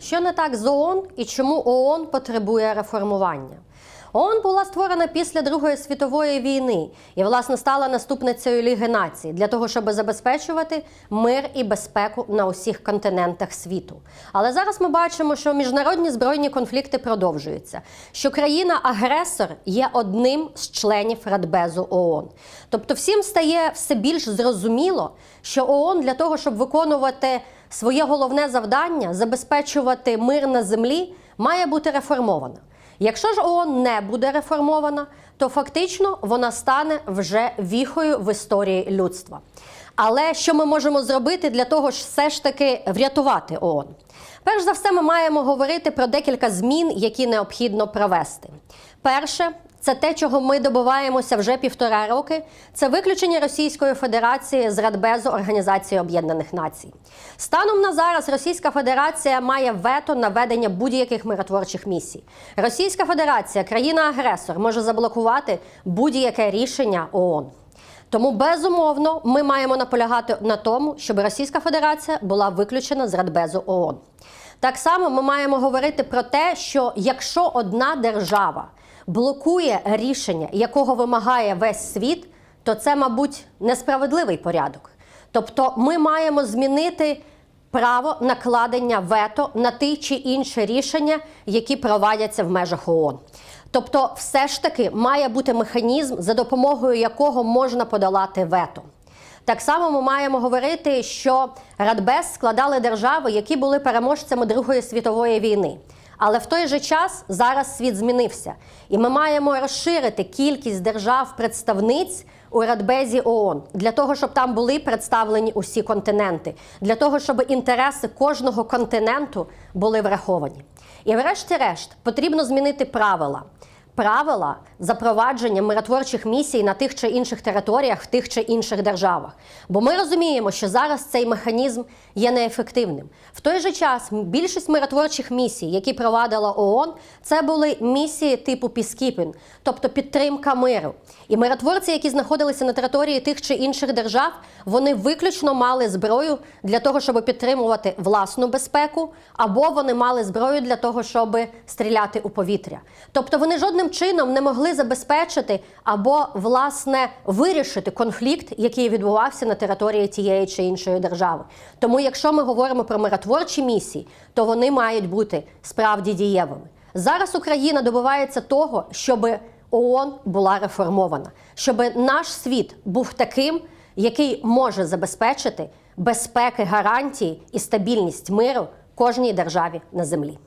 Що не так з ООН і чому ООН потребує реформування? ООН була створена після Другої світової війни і, власне, стала наступницею Ліги націй для того, щоб забезпечувати мир і безпеку на усіх континентах світу. Але зараз ми бачимо, що міжнародні збройні конфлікти продовжуються, що країна-агресор є одним з членів Радбезу ООН. Тобто, всім стає все більш зрозуміло, що ООН для того, щоб виконувати своє головне завдання забезпечувати мир на землі, має бути реформована. Якщо ж ООН не буде реформована, то фактично вона стане вже віхою в історії людства. Але що ми можемо зробити для того, ж все ж таки врятувати ООН? Перш за все, ми маємо говорити про декілька змін, які необхідно провести. Перше, це те, чого ми добиваємося вже півтора роки. Це виключення Російської Федерації з Радбезу Організації Об'єднаних Націй. Станом на зараз Російська Федерація має вето на ведення будь-яких миротворчих місій. Російська Федерація, країна-агресор, може заблокувати будь-яке рішення ООН. Тому безумовно ми маємо наполягати на тому, щоб Російська Федерація була виключена з Радбезу ООН. Так само ми маємо говорити про те, що якщо одна держава блокує рішення, якого вимагає весь світ, то це, мабуть, несправедливий порядок. Тобто, ми маємо змінити право накладення вето на ті чи інші рішення, які провадяться в межах ООН. Тобто, все ж таки має бути механізм, за допомогою якого можна подолати вето. Так само ми маємо говорити, що Радбез складали держави, які були переможцями Другої світової війни. Але в той же час зараз світ змінився, і ми маємо розширити кількість держав-представниць у Радбезі ООН для того, щоб там були представлені усі континенти, для того, щоб інтереси кожного континенту були враховані. І, врешті-решт, потрібно змінити правила. Правила запровадження миротворчих місій на тих чи інших територіях в тих чи інших державах. Бо ми розуміємо, що зараз цей механізм є неефективним. В той же час більшість миротворчих місій, які провадила ООН, це були місії типу піскіпін, тобто підтримка миру. І миротворці, які знаходилися на території тих чи інших держав, вони виключно мали зброю для того, щоб підтримувати власну безпеку, або вони мали зброю для того, щоб стріляти у повітря. Тобто вони чином не могли забезпечити або власне вирішити конфлікт, який відбувався на території тієї чи іншої держави. Тому, якщо ми говоримо про миротворчі місії, то вони мають бути справді дієвими. Зараз Україна добивається того, щоб ООН була реформована, щоб наш світ був таким, який може забезпечити безпеки, гарантії і стабільність миру кожній державі на землі.